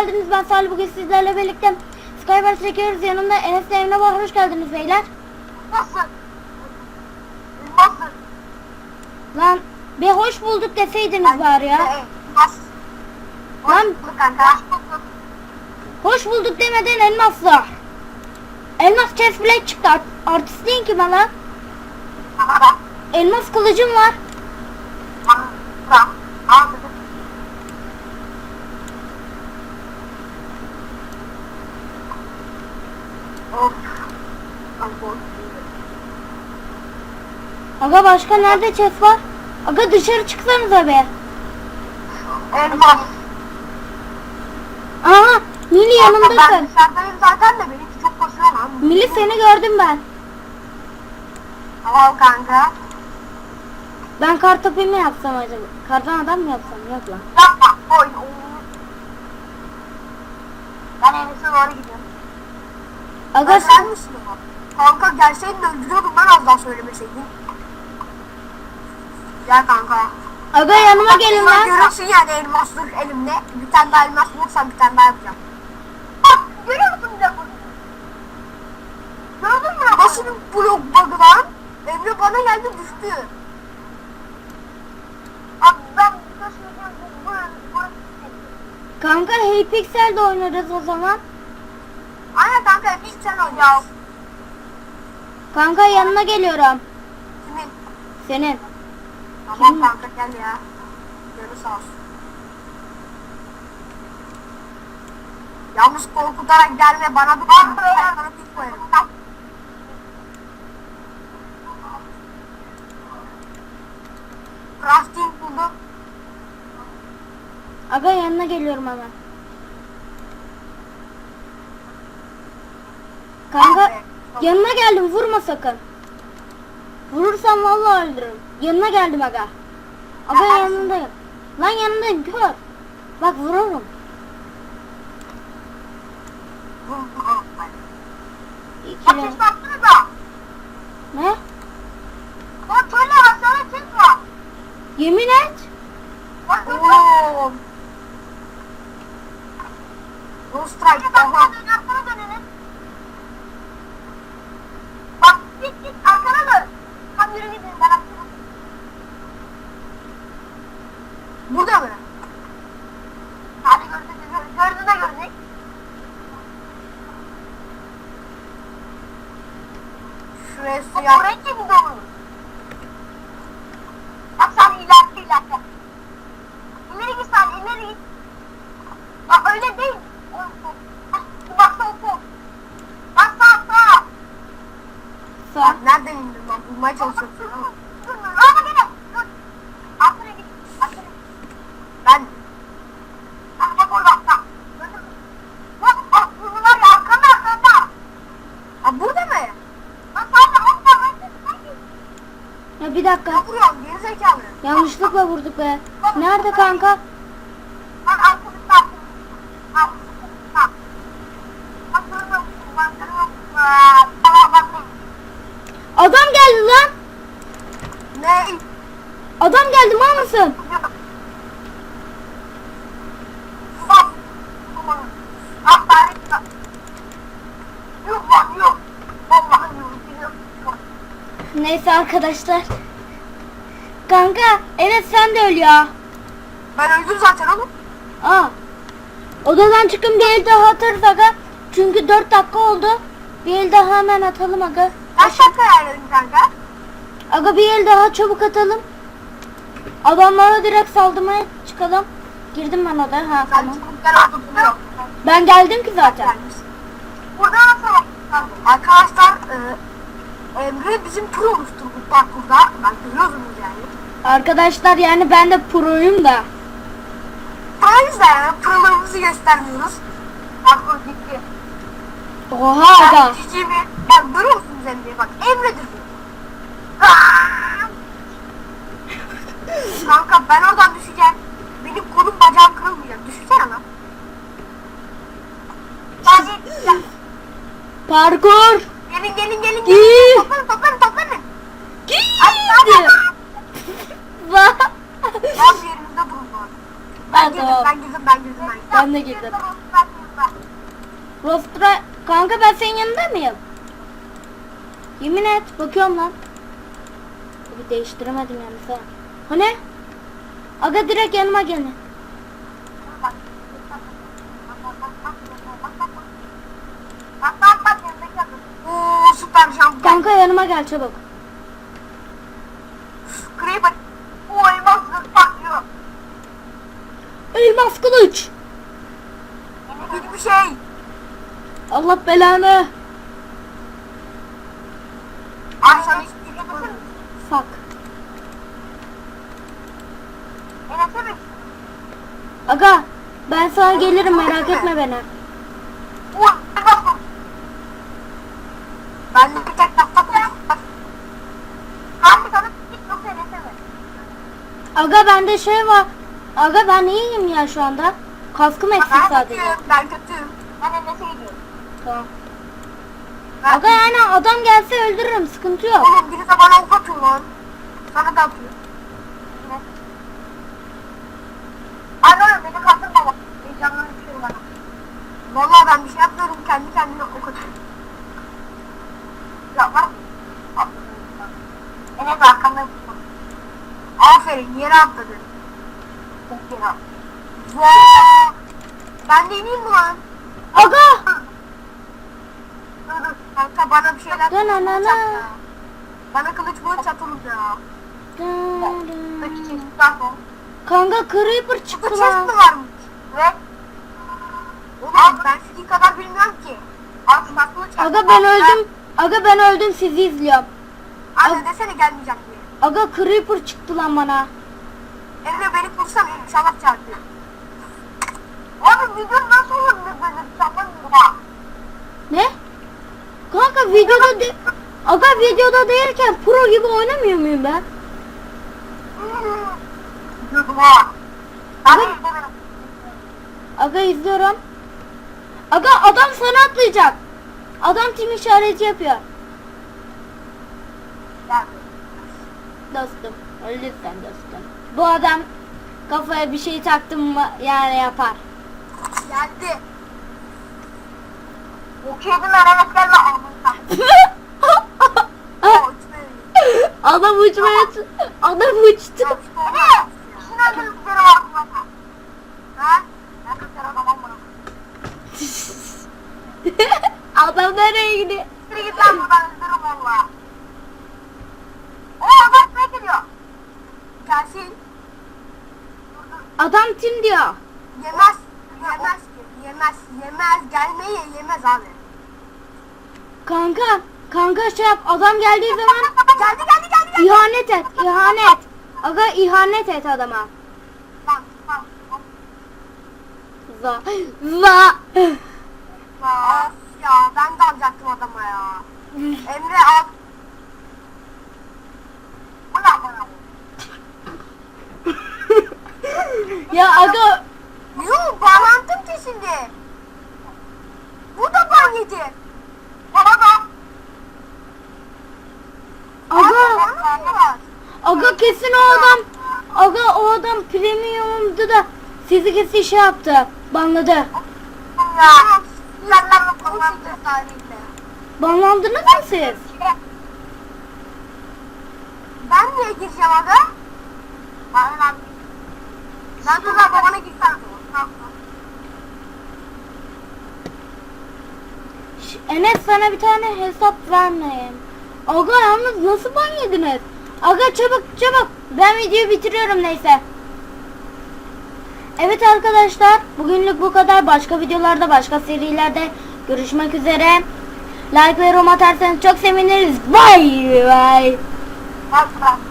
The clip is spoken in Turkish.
geldiniz. Ben Salih bugün sizlerle birlikte Skywars çekiyoruz. Yanımda Enes ile Emre var. Hoş geldiniz beyler. Nasıl? Nasıl? Lan bir hoş bulduk deseydiniz bari ya. Nasıl? Lan hoş bulduk demeden elmaslar. Elmas chest plate çıktı. Art artist değil ki bana. Elmas kılıcım var. Of. Aga başka nerede chest var? Aga dışarı çıksanıza be. Elmas. Aha Mili Ben yanımdasın. dışarıdayım zaten de benimki çok basıyor lan. Mili seni gördüm ben. Tamam kanka. Ben kartopu mu yapsam acaba? Kardan adam mı yapsam? Yok lan. Yapma. Oyun. Ben Enes'e doğru gidiyorum. Aga sen? Kanka gelseydin öldürüyordum ben az daha söylemeseydin. Gel kanka. Aga yanıma Bak, gelin lan. Görürsün yani elmaslık elimde. Bir tane daha elmas bulursam bir tane daha yapacağım. Bak görüyor musun bir dakika? Gördün mü? Nasıl bir blok bug'ı lan? Emre bana geldi düştü. Abi ben bu Kanka Hey Pixel'de oynarız o zaman. Aynen kanka sen oynayalım. Kanka yanına geliyorum. Kimin? Senin. Tamam kanka gel ya. Gönül sağ olsun. Yalnız korkutarak gelme bana bir ben sana pik koyarım. Crafting buldum. Aga yanına geliyorum hemen. Kanka yanına geldim vurma sakın. Vurursam vallahi öldürürüm. Yanına geldim aga. Aga yanındayım. Lan yanındayım kör. Bak vururum. İkili. Ateş da. Ne? Aşağıya çıkma. Yemin et. Ooo. No strike. Bak git git arkana dön. Yürü gidin ben arkana. Burada mı? Hadi gördün gördün de gördük. Şuraya suya. Oraya kim dolu? Bak sen ileride ileride. İleri git sen ileri git. Bak öyle değil. Bak sağ sol. Bak sağ sağ. Sağ. Nereden indin lan? Bulmaya çalışıyorum seni ama. Ama gene. Dur. Arkaya git. Arkaya git. Ben. Bak bak orada. Bak. Gördün mü? Bak bak. Bunlar ya arkanda arkanda. Ha burada mı? Bak sağda. Orada. Ya bir dakika. Ne vuruyorsun? Geri zekalı. Yanlışlıkla vurduk be. Nerede kanka? Lan arkadaşlar. Arkadaşlar. Bak musun? Bak musun? Bak bak bak. Adam geldi lan. Ne? Adam geldi mal mısın? Neyse arkadaşlar. Kanka Enes sen de öl ya. Ben öldüm zaten oğlum. Aa. Odadan çıkın bir el daha atarız aga. Çünkü 4 dakika oldu. Bir el daha hemen atalım aga. Kaç dakika ayarladın kanka? Aga bir el daha çabuk atalım. Adamlara direkt saldırmaya çıkalım. Girdim ben odaya. Ha tamam. ben geldim ki zaten. Burada nasıl Arkadaşlar e, Emre bizim pro olmuştur bu parkurda. Ben görüyorsunuz yani. Arkadaşlar yani ben de proyum da. O yüzden yani prolarımızı göstermiyoruz. Parkur gitti. Oha aga. Ben cici mi? Bak görüyor musunuz Emre'yi bak. Emre'dir bu. Aa! Kanka ben oradan düşeceğim. Benim kolum bacağım kırılmayacak. Düşünsene lan. Hadi gel. Parkur. Gelin gelin gelin. Gelin. Toplanın toplanın toplanın. Hadi. Vah. Tam yerimizde bu arada. Ben girdim, ben girdim, ben girdim, ben. Ben de girdim. Rostra kanka ben senin yanında mıyım? Yemin et bakıyorum lan. Bir değiştiremedim yalnız ha. Hani? Aga direkt yanıma gelin. Bak bak bak yanındaki adam. Oo süper jump. Kanka yanıma gel çabuk. Creeper. O elmas zırh patlıyor. Elmas kılıç. Hiçbir şey. Allah belanı. Yapmadın. Fuck. Enes'e mi? Aga ben sana gelirim merak etme beni. O elmas zırh. Ben de bir tek tahta koyayım. Hangi sana hiç? Aga bende şey var. Aga ben iyiyim ya şu anda. Kaskım eksik Ben sadece. kötüyüm, ben kötüyüm. Ben Enes'e gidiyorum. Tamam. Ben- Aga yani adam gelse öldürürüm sıkıntı yok. Oğlum birisi bana ok atıyor lan. Sana da atıyor. Oğlum beni kandırma bak. Heyecanlı bir şey bana. Vallahi ben bir şey yapmıyorum. Kendi kendine ok atıyor. Bak. Enes arkamda tutma. Aferin yere atladı. Çok yere atladı. Vaa! Ben de ineyim mi lan? Aga! Dur dur. Kanka bana bir şeyler Dön anana. Bana kılıç ya. Peki çeşitler son. Kanka creeper çıktı lan. mi varmış? Evet. Oğlum ben sizi kadar bilmiyorum ki. Bak kılıç at. Aga ben öldüm. Aga ben öldüm sizi izliyorum. Anne desene gelmeyeceğim diye. Aga creeper çıktı lan bana. Emre beni kursan inşallah çarpıyor. Abi video nasıl olur böyle sanmıyorum ha. Ne? Kanka videoda de Aga videoda değilken pro gibi oynamıyor muyum ben? Diyordum ha. Abi izlemedim. Aga izliyorum. Aga adam sana atlayacak. Adam tim işareti yapıyor. Dostum. Lütfen dostum. Bu adam kafaya bir şey taktım mı yani yapar. Geldi. Okuyordum ben evet gelme adam uçmaya adam uçtu. Bu. Ha? Adam nereye gidiyor? Yürü git lan buradan öldürürüm valla. Oo adam ne geliyor? Gelsin. Adam tim diyor. Yemez. Yemez ki. Yemez. Yemez. Gelmeyi yemez abi. Kanka, kanka şey yap. Adam geldiği zaman Geldi geldi geldi geldi. ihanet et, ihanet. Aga ihanet et adama. Lan lan. Za, za. Ya ben de alacaktım adama ya. Emre al. Bu ne bana? ya aga, Yuh bağlantım kesildi. Bu da ban yedi. Bana da. aga, Bana da var. aga kesin o adam, aga o adam premium'du da sizi kesin şey yaptı, banladı. Ya. Banlandınız mı siz? Ben niye gireceğim? Bana lan. Ben tuzağa babana girsem. Enes sana bir tane hesap vermeyin. Aga yalnız nasıl ban yediniz? Aga çabuk çabuk. Ben videoyu bitiriyorum neyse. Evet arkadaşlar bugünlük bu kadar. Başka videolarda başka serilerde görüşmek üzere. Like ve yorum atarsanız çok seviniriz. Bye bye. Bak bak.